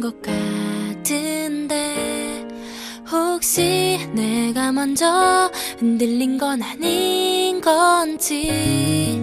것 같은데 혹시 내가 먼저 흔들린 건 아닌 건지